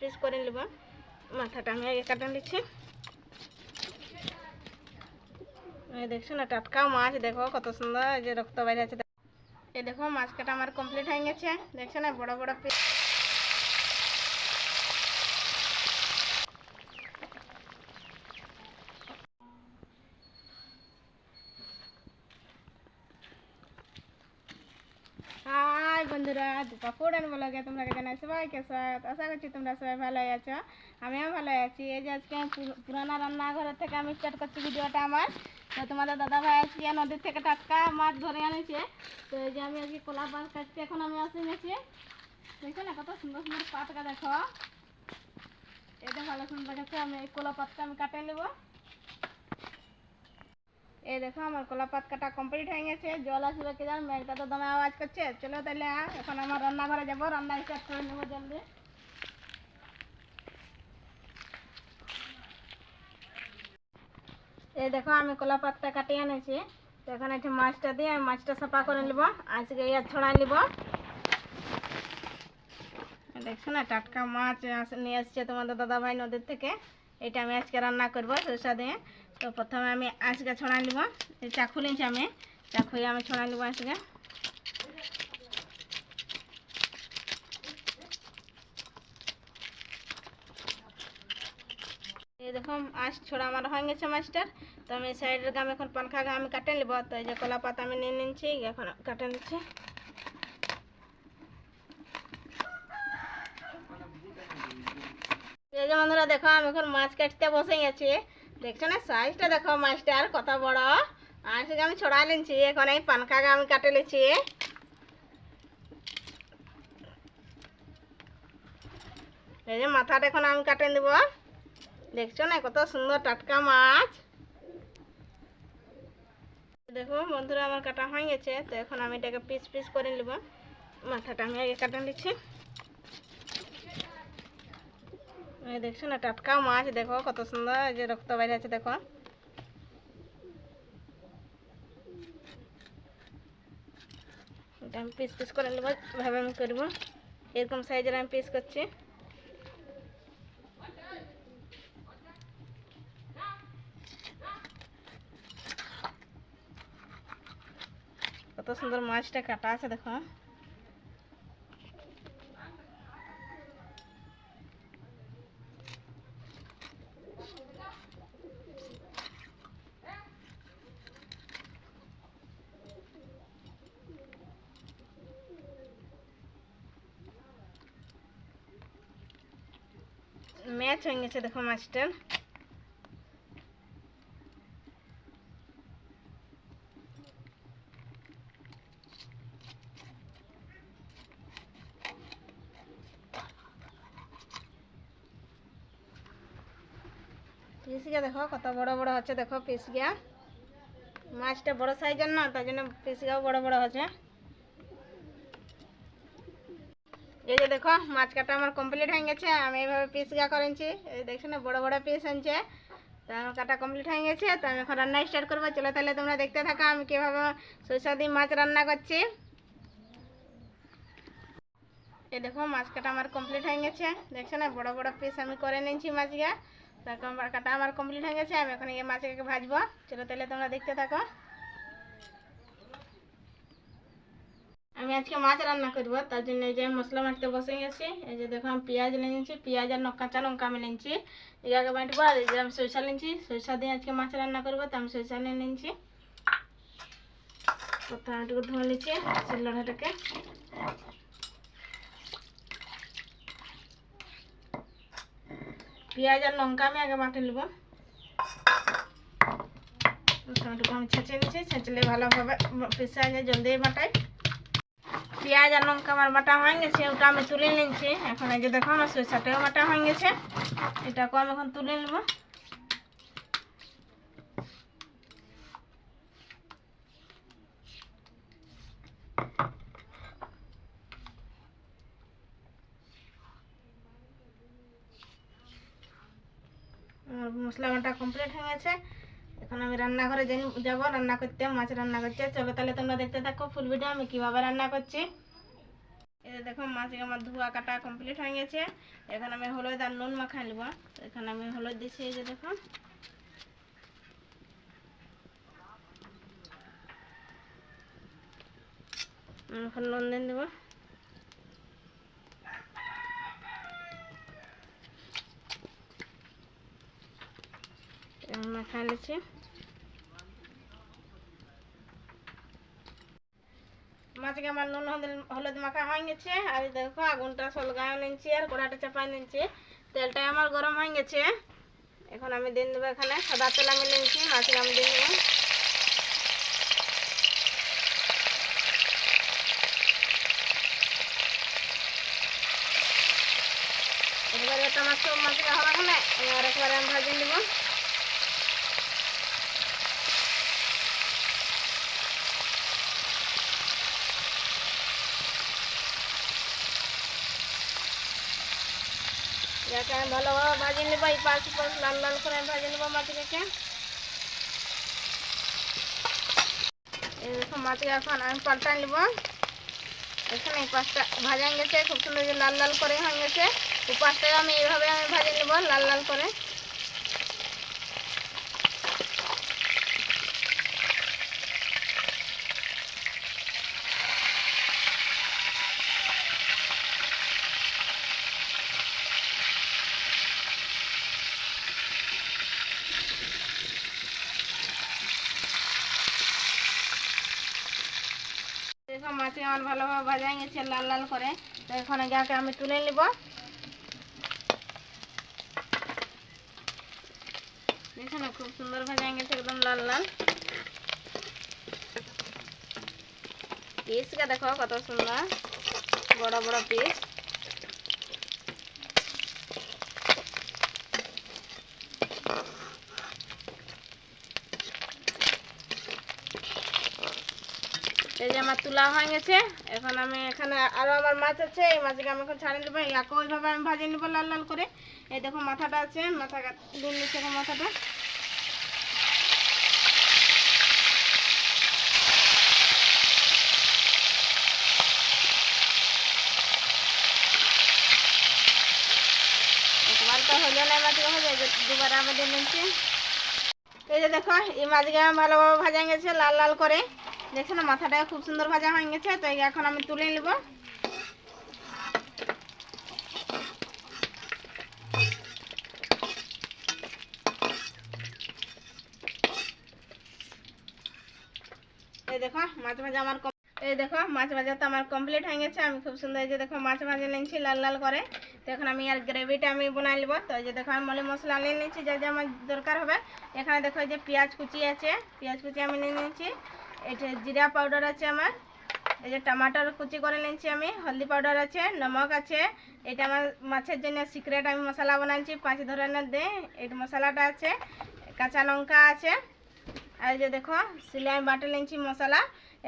Piece করে নেব। মাথাটা আমি আগে কাটা নিচ্ছি। দেখছ না, টাটকা মাছ, দেখো কত সুন্দর যে রক্ত বাইরে আছে। এই দেখো, মাছ কাটা আমার কমপ্লিট হয়ে গেছে। দেখছ না, বড় বড় পিস বন্ধুরা, দীপা ফুড অ্যান্ড ব্লগে তোমরা জানাই সবাইকে স্বাগত। আশা করছি তোমরা সবাই ভালোই আছো, আমিও ভালো আছি। এই যে আজকে পুরানা রান্নাঘরের থেকে আমি স্টার্ট করছি ভিডিওটা আমার। তো তোমাদের দাদা ভাই আজকে নদীর থেকে টাটকা মাছ ধরে আনেছে তো এই যে আমি আজকে কলা পাত কাটতে এখন আমি আসে গেছি দেখছ না কত সুন্দর সুন্দর পাতটা দেখো। এটা ভালো সুন্দর গেছে আমি এই কলা পাতটা আমি কাটে নেব। এই দেখো, আমার কলা পাত কাটা কমপ্লিট হয়ে গেছে। জল আসবে কি জান মেঘটা তো দমে আওয়াজ করছে। চলো তাহলে এখন আমার রান্নাঘরে যাব। রান্না স্টার্ট করে নেব জলদি। এই দেখো, আমি কলা পাতটা কাটিয়ে এনেছি। তো এখন মাছটা দিয়ে আমি মাছটা সাফা করে নেব। আজকে ইয়া ছড়াই নেব। দেখছ না, টাটকা মাছ নিয়ে আসছে তোমাদের দাদা ভাই নদীর থেকে। এটা আমি আজকে রান্না করব, সরষা দিয়ে। তো প্রথমে আমি আজকে ছড়াই নিব। চাকু নিয়েছি আমি চাকুয়ে আমি ছড়াই নিব আজকে এই দেখো মাছ ছোড়া আমার হয়ে গেছে মাছটার। তো আমি সাইডের গাম এখন পানখা গাম আমি কাটে নিব। তো এই যে কলা পাতা আমি নিয়ে নিচ্ছি, এখন কাটে নিচ্ছি। বন্ধুরা দেখো, আমি এখন মাছ কাটতে বসে গেছি। দেখছ না? সাইজটা দেখো মাছটার কত বড়? আজকে আমি ছড়া নিচ্ছি, এখন এই পানকাকে আমি কাটে নিচ্ছি। এই যে মাথাটা এখন আমি কাটে দেব দেখছ না, কত সুন্দর টাটকা মাছ। দেখো বন্ধুরা, আমার কাটা হয়ে গেছে, তো এখন আমি এটাকে পিস পিস করে নেব। মাথাটা আমি আগে কাটে নিচ্ছি এই দেখছ না, টাটকা মাছ, দেখো কত সুন্দর যে রক্ত বাইরে আছে, দেখো। এটা আমি পিস পিস করে নেব ভাবে আমি করব। এরকম সাইজের আমি পিস করছি। কত সুন্দর মাছটা কাটা আছে, দেখো। ম্যাচ হয়ে গেছে দেখো মাছটার পিস দেখো, কত বড় বড় হচ্ছে, দেখো পিস গিয়া মাছটা বড় সাইজের না, তার জন্য পিস বড় বড় হচ্ছে। এই যে দেখো, মাছ কাটা আমার কমপ্লিট হয়ে গেছে। আমি এইভাবে পিস গা করেছি এই দেখছ না, বড় বড় পিস আনছে। তো আমার কাটা কমপ্লিট হয়ে গেছে। তো আমি এখন রান্না স্টার্ট করব। চলো তাহলে তোমরা দেখতে থাকো, আমি কীভাবে সরষা মাছ রান্না করছি। এই দেখো, মাছ কাটা আমার কমপ্লিট হয়ে গেছে। দেখছ না, বড় বড় পিস আমি করে নিয়েছি মাছগুলা তারপর আমার কাটা আমার কমপ্লিট হয়ে গেছে। আমি এখন এই মাছটাকে ভাজবো। চলো তাহলে তোমরা দেখতে থাকো। আমি আজকে মাছ রান্না করব, তার জন্য এই যে মশলা মাছতে বসে গেছি। এই যে দেখো, আমি পেঁয়াজ নিয়েছি, পেঁয়াজ আর কাঁচা লঙ্কা আমি নিয়েছি। এটাকে বাঁটবো, আর এই যে আমি সরিষা নিয়েছি। সরিষা দিয়ে আজকে মাছ রান্না করব, তো আমি সরিষা নিয়ে নিয়েছি। প্রথমে একটু ধুয়ে নিচ্ছি শিলনোড়াটাকে পেঁয়াজ আর লঙ্কা আমি আগে বাটে নেব। টমেটোকে আমি ছেঁচে নিচ্ছি, ছেঁচলে ভালোভাবে পিসা যায় জলদি বাটাই। পেঁয়াজ আর লঙ্কা আমার বাটা হয়ে গেছে, ওটা আমি তুলে নিচ্ছি এখন এই যে দেখো আমার সরষাটাও বাটা হয়ে গেছে। এটাকেও আমি এখন তুলে নেব। মশলা বাটা কমপ্লিট হয়ে গেছে। এখন আমি রান্নাঘরে যাই- যাব, রান্না করতে, মাছ রান্না করতে। চলো তাহলে তোমরা দেখতে থাকো ফুল ভিডিও আমি কীভাবে রান্না করছি। এই দেখো মাছকে আমার ধোয়া কাটা কমপ্লিট হয়ে গেছে। এখন আমি হলুদ আর নুন মাখা নিব। এখানে আমি হলুদ দিচ্ছি, এই যে দেখো। এখন নুন দিন দেবো মাখা নিচ্ছি মাছকে আমার নুন, হলুদ মাখা হয়ে গেছে। আর দেখো, আগুনটা সলগায় নিচ্ছি আর কড়াটা চাপাই নিচ্ছি তেলটা আমার গরম হয়ে গেছে। এখন আমি দিন দেবো এখানে সাদা তেল আমি নিচ্ছি মাছকে আমি দিয়ে দেবো। আমার সব মাছকে হবে এখানে আমি আরেকবারে আমি ভাজিয়ে নেব। আমি ভালোভাবে এই পাশ লাল লাল করে আমি মাছকে এখন আমি পাল্টা নেব। এখানে এই ভাজা গেছে, খুব সুন্দর লাল লাল করে হয়ে গেছে। উপাসটা আমি এইভাবে আমি ভাজে নেব, লাল লাল করে। মাছে আমার ভালোভাবে ভাজাই গেছে লাল লাল করে। তো এখন গাকে আমি তুলে নিব। এখানে খুব সুন্দর ভাজা গেছে একদম লাল লাল। পিস পিসটা দেখো কত সুন্দর, বড় বড় পিস। এই যে আমার তুলা হয়ে গেছে, এখন আমি এখানে আরও আমার মাছ আছে, এই মাছকে আমি এখন ছাড়িয়ে দেবো ইয়াকে ওইভাবে আমি ভাজিয়ে নেব লাল লাল করে। এই দেখো মাথাটা আছে, মাথা দিন নিচ্ছে এখন মাথাটা। হলো না হয়ে যায় দুবার আমি দিয়ে নিচ্ছি এই যে দেখো, এই আমি ভালোভাবে ভাজা গেছে, লাল লাল করে। দেখছ না মাথাটা খুব সুন্দর ভাজা হয়ে গেছে, তো এখন আমি তুলে নেব। এই দেখো, মাছ ভাজা আমার এই দেখো, মাছ ভাজা তো আমার কমপ্লিট হয়ে গেছে। আমি খুব সুন্দর যে দেখো, মাছ ভাজা নিয়েছি লাল লাল করে। তো এখন আমি আর গ্রেভিটা আমি বানাই নেব। তো এই যে দেখো, আমি মলি মশলা নিয়ে নিয়েছি, যা যা আমার দরকার হবে। এখানে দেখো যে পেঁয়াজ কুচি আছে। পেঁয়াজ কুচি আমি নিয়ে নিয়েছি। এটা জিরা পাউডার আছে আমার, এই যে টমাটোর কুচি করে নিয়েছি আমি, হলদি পাউডার আছে, নমক আছে, এটা আমার মাছের জন্য সিক্রেট আমি মশলা বানাচ্ছি, পাঁচ ধরনের দে, এই মশলাটা আছে, কাঁচা লঙ্কা আছে, আর যে দেখো সিলে আমি বাটে নিয়েছি মশলা,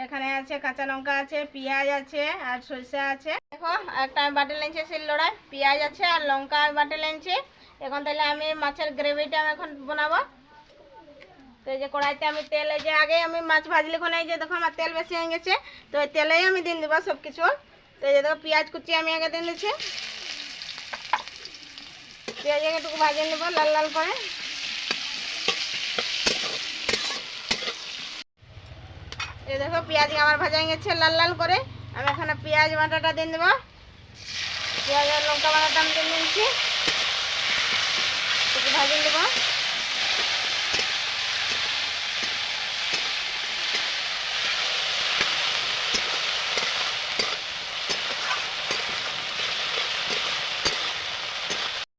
এখানে আছে কাঁচা লঙ্কা আছে, পেঁয়াজ আছে, আর সরিষা আছে। দেখো, একটা আমি বাটে নিয়েছি শিলনোড়ায় পেঁয়াজ আছে আর লঙ্কা আমি বাটে নিয়েছি, এখন তাহলে আমি মাছের গ্রেভিটা আমি এখন বানাবো। তো এই যে কড়াইতে আমি তেল, এই যে আগে আমি মাছ ভাজলে কোন, এই যে দেখো আমার তেল বেশি হয়ে গেছে, তো ওই তেলেই আমি দিন দেবো সব কিছু তো এই যে দেখো পেঁয়াজ কুচি আমি আগে দিন দিচ্ছি। পেঁয়াজ আগে একটু ভাজিয়ে নেব লাল লাল করে। এই দেখো পেঁয়াজ আমার ভাজা গেছে লাল লাল করে। আমি এখানে পেঁয়াজ বাটাটা দিন দেবো। পেঁয়াজ আর লঙ্কা বাটাটা আমি দিয়ে নিচ্ছি একটু ভাজিয়ে দেবো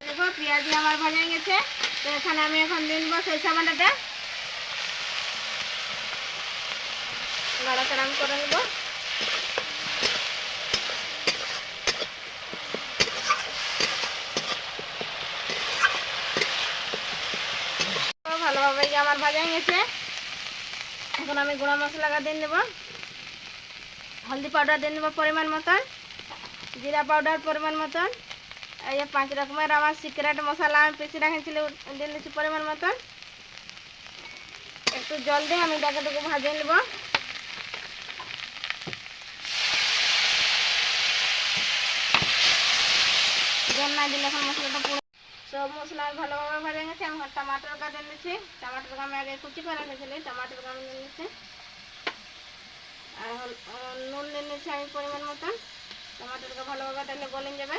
দেখো পেঁয়াজ আমার ভাজা গেছে। তো এখানে আমি এখন দিয়ে দেবো সরিষা বাটাটা নাড়াচাড়া করে নেব। ভালোভাবে আমার ভাজা গেছে। এখন আমি গুঁড়া মশলা দিয়ে দেবো হলদি পাউডার দিয়ে দেবো পরিমাণ মতন। জিরা পাউডার পরিমাণ মতন। এই পাঁচ রকমের আমার সিক্রেট মশলা আমি পিসি রাখেছিল দিয়ে দিচ্ছি পরিমাণ মতন। একটু জল দিয়ে আমি ডাকাটুকু ভাজিয়ে নেব। লবণ না সব মশলা আমি ভালোভাবে ভেজে গেছি আমি টমাটোর দিয়ে নিচ্ছি টমাটোর আমি আগে কুচি করে রেখেছিলি টমাটোর আমি নিয়ে নিচ্ছি আর নুন নিয়ে নিচ্ছি আমি পরিমাণ মতন। টমাটোরটা ভালোভাবে তাহলে গলে যাবে।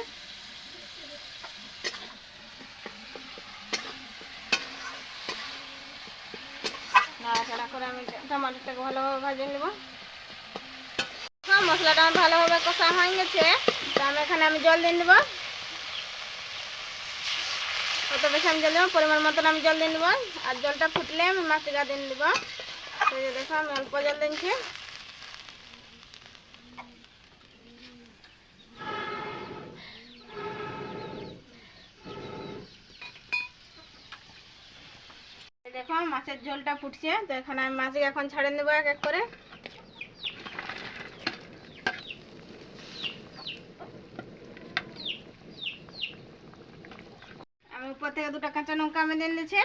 নাড়াচাড়া করে আমি টমাটোটাকে ভালোভাবে ভাজে নেব। হ্যাঁ মশলাটা আমার ভালোভাবে কষা হয়ে গেছে। তো আমি এখানে আমি জল দিয়ে দেবো কত বেশি আমি জল দেবো পরিমাণ মতন আমি জল দিয়ে দেবো আর জলটা ফুটলে আমি মাছটা দিয়ে দেবো তো দেখো, আমি অল্প জল দিচ্ছি এই দেখো মাছের ঝোলটা ফুটছে। তো এখানে আমি মাছকে এখন ছাড়ে নেব এক এক করে। আমি উপর থেকে দুটো কাঁচা লঙ্কা আমি দিয়ে দিয়েছি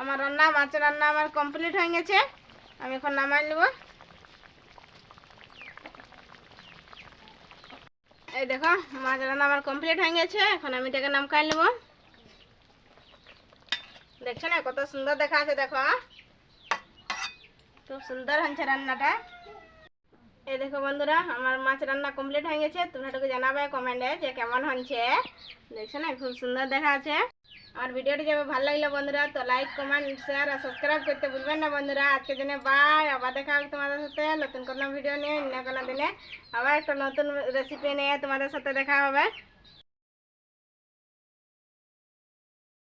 আমার রান্না, মাছের রান্না আমার কমপ্লিট হয়ে গেছে। আমি এখন নামাই নেব। এই দেখো মাছ রান্না আমার কমপ্লিট হয়ে গেছে। এখন আমি এটাকে নামকাই নেব। দেখছ না কত সুন্দর দেখা আছে, দেখো খুব সুন্দর হয়েছে রান্নাটা। এই দেখো বন্ধুরা, আমার মাছ রান্না কমপ্লিট হয়ে গেছে। তোমরা একটু জানাবে কমেন্টে যে কেমন হয়েছে। দেখছ না, খুব সুন্দর দেখা আছে। আমার ভিডিওটি যাবে ভালো লাগল বন্ধুরা, তো লাইক কমেন্ট শেয়ার আর সাবস্ক্রাইব করতে ভুলবেন না বন্ধুরা। আজকে দিনে বাই আবার দেখা হবে তোমাদের সাথে নতুন কোনো ভিডিও নিয়ে, অন্য কোনো দিনে। আবার একটা নতুন রেসিপি নিয়ে তোমাদের সাথে দেখা হবে।